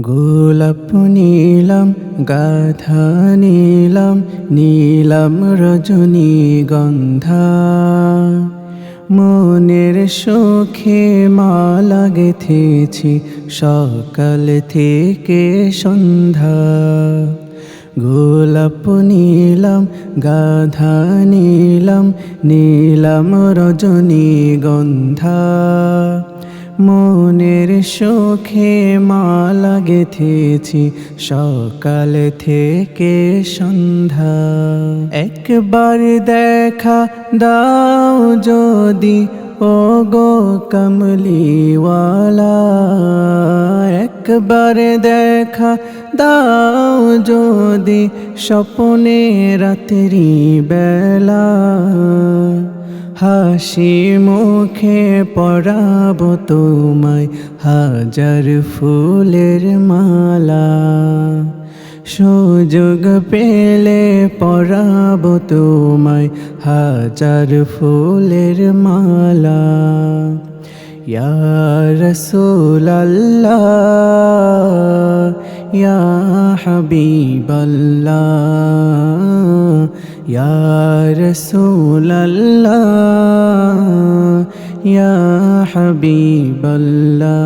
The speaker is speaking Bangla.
গোলাপ নীলাম গাথা নীলাম নীলাম রজনী গন্ধা। মনের সুখে মালা গেথেছি সকাল থেকে সন্ধ্যা। গোলাপ নীলাম, গাধা নীলাম নীলাম রজনী গন্ধা। মনের সুখে মালা গেথেছি সকাল থেকে সন্ধ্যা। একবার দেখা দাও যদি ও গো কমলিওয়ালা। একবার দেখা দাও যদি, স্বপনে রাত্রি বেলা। হাসি মুখে পরাব তোমায়, হাজার ফুলের মালা। সুযোগ পেলে পরাব তোমায়, হাজার ফুলের মালা। ইয়া রসুলাল্লাহ, ইয়া হাবিবাল্লাহ। ইয়া হবিবল্লা